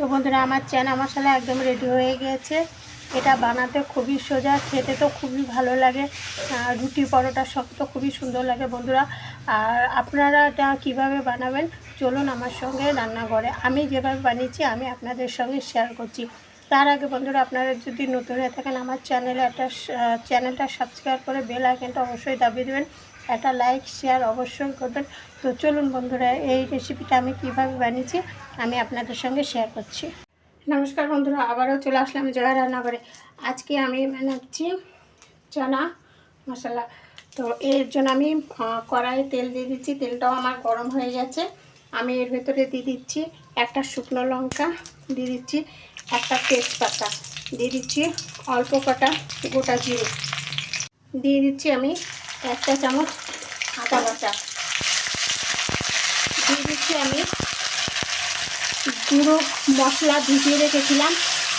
তো বন্ধুরা, আমার চানা মশলা একদম রেডি হয়ে গিয়েছে। এটা বানাতে খুবই সোজা, খেতে তো খুবই ভালো লাগে। রুটি পরোটা সব তো খুবই সুন্দর লাগে বন্ধুরা। আর আপনারা এটা কীভাবে বানাবেন? চলুন আমার সঙ্গে রান্নাঘরে। আমি যেভাবে বানিয়েছি, আমি আপনাদের সঙ্গে শেয়ার করছি। তার আগে বন্ধুরা, আপনারা যদি নতুন হয়ে থাকেন, আমার চ্যানেলে একটা চ্যানেলটা সাবস্ক্রাইব করে বেল আইকনটা অবশ্যই দাবিয়ে দেবেন। একটা লাইক শেয়ার অবশ্যই করবেন। তো চলুন বন্ধুরা, এই রেসিপিটা আমি কীভাবে বানিয়েছি, আমি আপনাদের সঙ্গে শেয়ার করছি। নমস্কার বন্ধুরা, আবারও চলে আসলাম জয়া রান্নাঘরে। আজকে আমি বানাচ্ছি চানা মশলা। তো এর জন্য আমি কড়াইয়ে তেল দিয়ে দিচ্ছি, তেলটাও আমার গরম হয়ে গেছে। আমি এর ভেতরে দিয়ে দিচ্ছি একটা শুকনো লঙ্কা, দিয়ে দিচ্ছি একটা তেজপাতা, দিয়ে দিচ্ছি অল্প কটা গোটা জিরে। দিয়ে দিচ্ছি আমি একটা চামচ আদা বাটা। দিয়ে দিচ্ছি আমি গুঁড়ো মশলা ভিজিয়ে রেখেছিলাম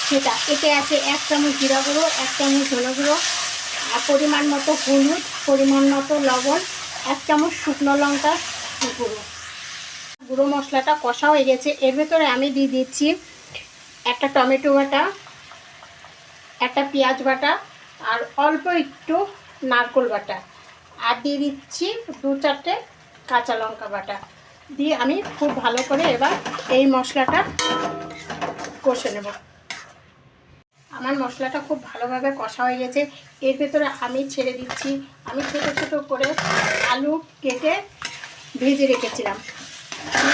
সেটা। এতে আছে এক চামচ জিরা গুঁড়ো, এক চামচ ধনে গুঁড়ো, আর পরিমাণ মতো হলুদ, পরিমাণ মতো লবণ, এক চামচ শুকনো লঙ্কা গুঁড়ো। গুঁড়ো মশলাটা কষা হয়ে গেছে। এর ভেতরে আমি দিয়ে দিচ্ছি একটা টমেটো বাটা, একটা পেঁয়াজ বাটা, আর অল্প একটু নারকোল বাটা। আর দিয়ে দিচ্ছি দু চারটে কাঁচা লঙ্কা বাটা। দিয়ে আমি খুব ভালো করে এবার এই মশলাটা কষে নেব। আমার মশলাটা খুব ভালোভাবে কষা হয়ে গেছে। এর ভেতরে আমি ছেড়ে দিচ্ছি। আমি ছোটো ছোটো করে আলু কেটে ভেজে রেখেছিলাম।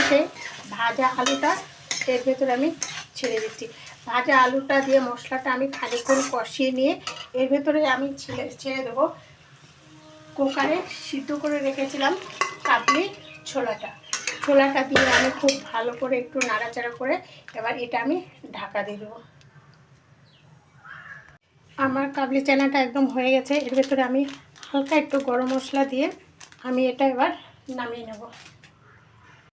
সেই ভাজা আলুটা এর ভেতরে আমি ছেড়ে দিচ্ছি। ভাজা আলুটা দিয়ে মশলাটা আমি খালি করে কষিয়ে নিয়ে এর ভেতরে আমি ছেড়ে ছেড়ে দেবো। কুকারে সিদ্ধ করে রেখেছিলাম কাবলি ছোলাটা। ছোলাটা দিয়ে আমি খুব ভালো করে একটু নাড়াচাড়া করে এবার এটা আমি ঢাকা দিয়ে দেবো। আমার কাবলি চানাটা একদম হয়ে গেছে, এর ভেতরে আমি হালকা একটু গরম মশলা দিয়ে আমি এটা এবার নামিয়ে নেব।